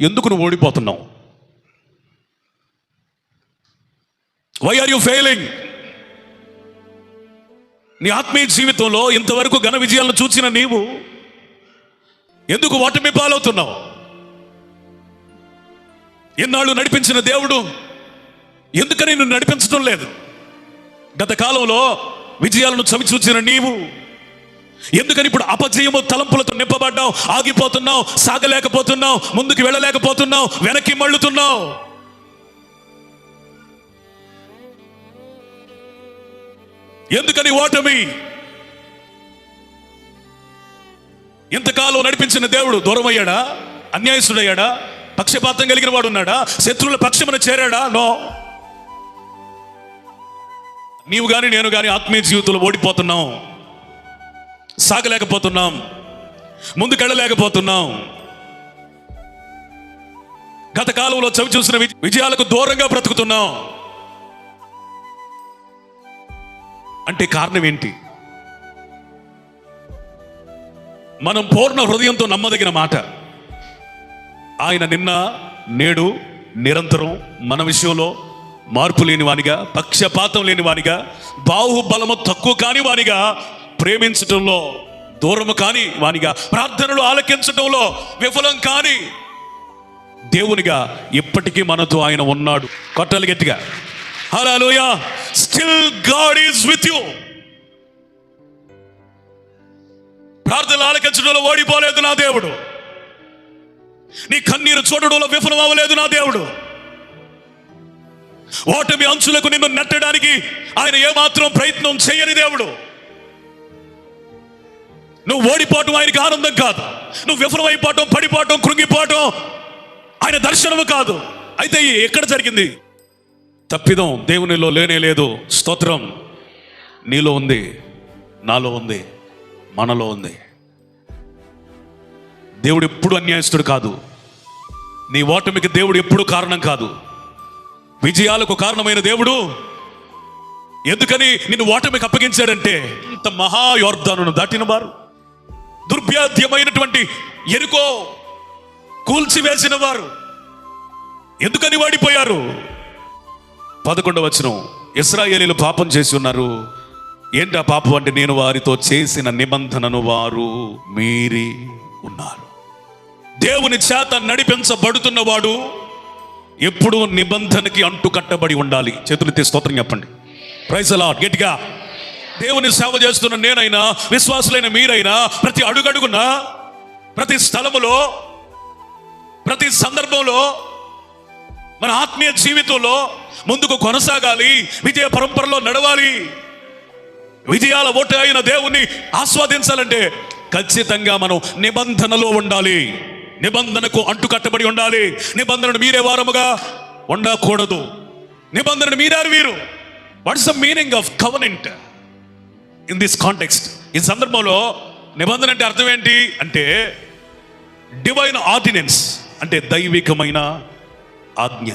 ఎందుకు నువ్వు ఓడిపోతున్నావు? వై ఆర్ యు ఫెయిలింగ్ నీ ఆత్మీయ జీవితంలో ఇంతవరకు ఘన విజయాలను చూచిన నీవు ఎందుకు ఓటమి పాలవుతున్నావు? ఎన్నాళ్ళు నడిపించిన దేవుడు ఎందుకని నువ్వు నడిపించడం లేదు? గత కాలంలో విజయాలను చవి చూచిన నీవు ఎందుకని ఇప్పుడు అపజయము తలంపులతో నింపబడ్డావు? ఆగిపోతున్నావు సాగలేకపోతున్నావు ముందుకు వెళ్ళలేకపోతున్నావు వెనక్కి మళ్ళుతున్నావు? ఎందుకని ఓటమి? ఇంతకాలం నడిపించిన దేవుడు దూరమయ్యాడా? అన్యాయస్తుడయ్యాడా? పక్షపాతం కలిగిన వాడు ఉన్నాడా శత్రువుల పక్షమున చేరాడా? నో. నీవు కానీ నేను కానీ ఆత్మీయ జీవితంలో ఓడిపోతున్నాం. సాగలేకపోతున్నాం. ముందుకెళ్ళలేకపోతున్నాం. గత కాలంలో చవి చూసిన విజయాలకు దూరంగా బ్రతుకుతున్నాం. అంటే కారణం ఏంటి? మనం పూర్ణ హృదయంతో నమ్మదగిన మాట. ఆయన నిన్న నేడు నిరంతరం మన విషయంలో మార్పు లేని వానిగా పక్షపాతం లేని వానిగా బాహుబలము తక్కువ కాని వానిగా ప్రేమించటంలో దూరము కాని వానిగా ప్రార్థనలు ఆలకించటంలో విఫలం కాని దేవునిగా ఇప్పటికీ మనతో ఆయన ఉన్నాడు. కొట్టలు గట్టిగా. హలోయా still God is with you ప్రార్థనలు ఆలకించడంలో ఓడిపోలేదు నా దేవుడు. నీ కన్నీరు చూడడంలో విఫలం అవ్వలేదు నా దేవుడు. ఓటమి అంచులకు నిన్ను నెట్టడానికి ఆయన ఏమాత్రం ప్రయత్నం చేయని దేవుడు. నువ్వు ఓడిపోవటం ఆయనకి ఆనందం కాదు. నువ్వు విఫలమైపోవటం పడిపోవటం కృంగిపోవటం ఆయన దర్శనము కాదు. అయితే ఎక్కడ జరిగింది? తప్పిదం దేవునిలో లేనే లేదు. స్తోత్రం నీలో ఉంది నాలో ఉంది మనలో ఉంది. దేవుడు ఎప్పుడు అన్యాయస్తుడు కాదు. నీ ఓటమికి దేవుడు ఎప్పుడు కారణం కాదు. విజయాలకు కారణమైన దేవుడు ఎందుకని నిన్ను ఓటమికి అప్పగించాడంటే ఇంత మహాయోర్ధాను దాటిన వారు. దుర్భ్యాధ్యమైనటువంటి ఎరుకో కూల్చివేసిన వారు ఎందుకని వాడిపోయారు? పదకొండవ వచనం. ఇస్రాయేలీలు పాపం చేసి ఉన్నారు. ఏంటి ఆ పాపం అంటే నేను వారితో చేసిన నిబంధనను వారు మీరి ఉన్నారు. దేవుని చేత నడిపించబడుతున్నవాడు ఎప్పుడూ నిబంధనకి అంటు కట్టబడి ఉండాలి. చేతులెత్తి స్తోత్రం చెప్పండి. ప్రైజ్ అలా గట్టిగా దేవుని సేవ చేస్తున్న నేనైనా విశ్వాసులైన మీరైనా ప్రతి అడుగడుగున ప్రతి స్థలములో ప్రతి సందర్భంలో మన ఆత్మీయ జీవితంలో ముందుకు కొనసాగాలి విజయ పరంపరలో నడవాలి. విజయాల ఓట అయిన దేవుణ్ణి ఆస్వాదించాలంటే ఖచ్చితంగా మనం నిబంధనలో ఉండాలి. నిబంధనకు అంటుకట్టబడి ఉండాలి. నిబంధనను మీరే వారముగా ఉండకూడదు. నిబంధనను మీరారు వీరు. What's the meaning of covenant in this context ఈ సందర్భంలో నిబంధన అంటే అర్థం ఏంటి? అంటే డివైన్ ఆర్డినెన్స్ అంటే దైవికమైన ఆజ్ఞ.